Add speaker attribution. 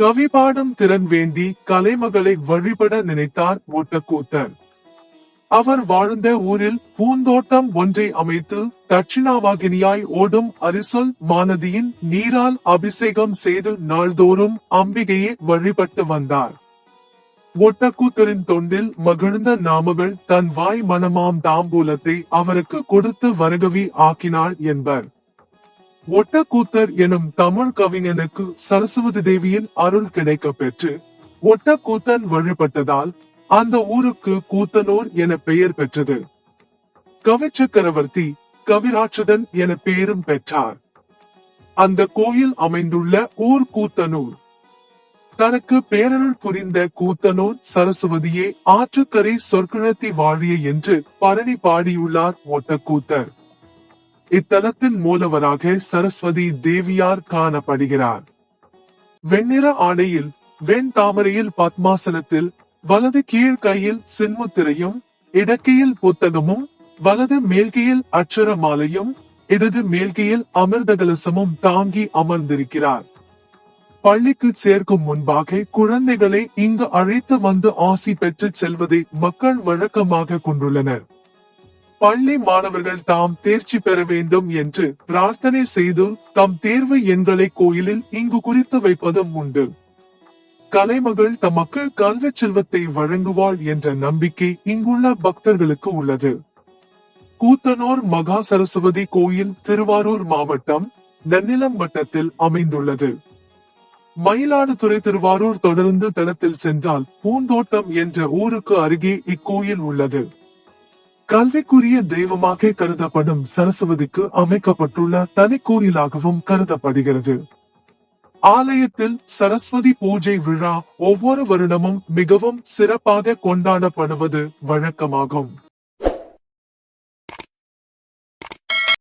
Speaker 1: கவி பாடும் திறன் வேண்டி கலைமகளை வழிபட நினைத்தார் ஓட்டக்கூத்தர். அவர் வாழ்ந்த ஊரில் பூந்தோட்டம் ஒன்றை அமைத்து தட்சிணாவாகினியாய் ஓடும் அரிசொல் மானதியின் நீரால் அபிஷேகம் செய்து நாள்தோறும் அம்பிகையை வழிபட்டு வந்தார். ஒட்டக்கூத்தரின் தொண்டில் மகிழ்ந்த நாமகள் தன் வாய் மனமாம் தாம்பூலத்தை அவருக்கு கொடுத்து வருகவி ஆக்கினாள் என்பர். ஒட்டக்கூத்தர் எனும் தமிழ் கவிஞனுக்கு சரஸ்வதி தேவியின் அருள் கிடைக்க பெற்று ஒட்டக்கூத்தன் வழிபட்டதால் அந்த ஊருக்கு கூத்தனூர் என பெயர் பெற்றது. கவிச்சக்கரவர்த்தி கவிராட்சதன் என பெயரும் பெற்றார். அந்த கோயில் அமைந்துள்ள ஊர் கூத்தனூர். தனக்கு பேரருள் புரிந்த கூத்தனூர் சரஸ்வதியே ஆற்றுக்கரை சொற்குணத்தி வாழிய என்று பரணி பாடியுள்ளார் ஒட்டக்கூத்தர். இத்தலத்தின் மூலவராக சரஸ்வதி தேவியார் காணப்படுகிறார். வெண்ணிற ஆடையில் வெண் தாமரையில் பத்மாசனத்தில் வலது கீழ் கையில் சின்முத்திரையும் இடக்கையில் புத்தகமும் வலது மேல்கையில் அட்சர மாலையும் இடது மேல்கையில் அமிர்த கலசமும் தாங்கி அமர்ந்திருக்கிறார். பள்ளிக்கு சேர்க்கும் முன்பாக குழந்தைகளை இங்கு அழைத்து வந்து ஆசி பெற்று செல்வதை மக்கள் வழக்கமாக கொண்டுள்ளனர். பள்ளி மாணவர்கள் தாம் தேர்ச்சி பெற வேண்டும் என்று பிரார்த்தனை செய்து தம் தேர்வு எண்களை கோயிலில் இங்கு குறித்து வைப்பதும் உண்டு. கலைமகள் தமக்கு கல்வி செல்வத்தை வழங்குவாள் என்ற நம்பிக்கை இங்குள்ள பக்தர்களுக்கு உள்ளது. கூத்தனூர் மகா சரஸ்வதி கோயில் திருவாரூர் மாவட்டம் நன்னிலம் வட்டத்தில் அமைந்துள்ளது. மயிலாடுதுறை திருவாரூர் தொடர்ந்து தளத்தில் சென்றால் பூந்தோட்டம் என்ற ஊருக்கு அருகே இக்கோயில் உள்ளது. கல்விக்குரிய தெய்வமாக கருதப்படும் சரஸ்வதிக்கு அமைக்கப்பட்டுள்ள தனி கோயிலாகவும் கருதப்படுகிறது. ஆலயத்தில் சரஸ்வதி பூஜை விழா ஒவ்வொரு வருடமும் மிகவும் சிறப்பாக கொண்டாடப்படுவது வழக்கமாகும்.